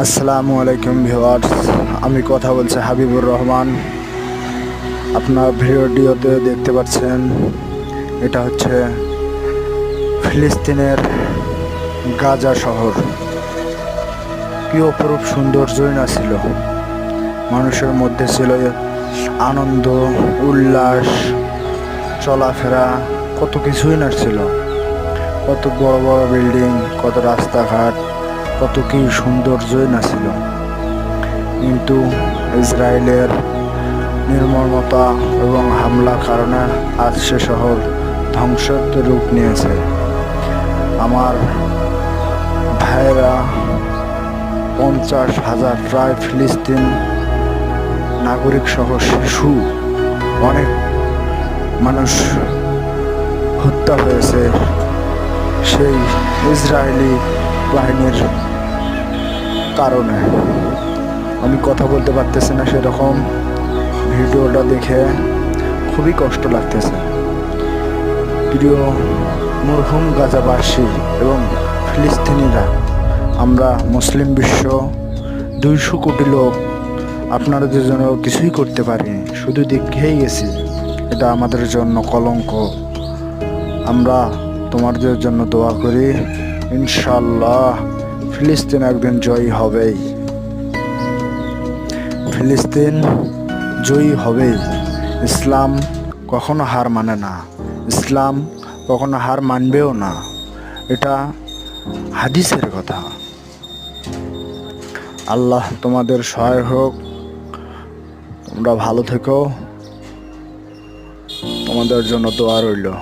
আসসালামু আলাইকুম ভিওয়ার্স আমি কথা বলছি হাবিবুর রহমান। আপনার ভিডিওতে দেখতে পাচ্ছেন, এটা হচ্ছে ফিলিস্তিনের গাজা শহর। কি অপরূপ সৌন্দর্যই না ছিল। মানুষের মধ্যে ছিল আনন্দ, উল্লাস, চলাফেরা, কত কিছুই না ছিল। কত বড় বড় বিল্ডিং, কত রাস্তাঘাট কত কি সৌন্দর্যই না ছিল। কিন্তু ইসরায়েলের নির্মমতা এবং হামলার কারণে আজ সে শহর ধ্বংসের রূপ নিয়েছে। আমার ভাইয়েরা পঞ্চাশ হাজার প্রায় ফিলিস্তিন নাগরিক সহ শিশু, অনেক মানুষ হত্যা হয়েছে সেই ইসরায়েলি বাহিনীর কারণে আমি কথা বলতে পারতেছি না সেরকম। ভিডিওটা দেখে খুবই কষ্ট লাগতেছে। প্রিয় মরহুম গাজাবাসী এবং ফিলিস্তিনিরা, আমরা মুসলিম বিশ্ব দুইশো কোটি লোক আপনাদের জন্য কিছুই করতে পারিনি। শুধু দেখেই গেছি, এটা আমাদের জন্য কলঙ্ক। আমরা তোমাদের জন্য দোয়া করি। ইনশাল্লাহ ফিলিস্তিন একদিন জয়ী হবেই। ফিলিস্তিন জয়ী হবেই। ইসলাম কখনো হার মানে না। ইসলাম কখনো হার মানবেও না। এটা হাদিসের কথা। আল্লাহ তোমাদের সহায় হোক। তোমরা ভালো থেকো। তোমাদের জন্য দোয়া রইল।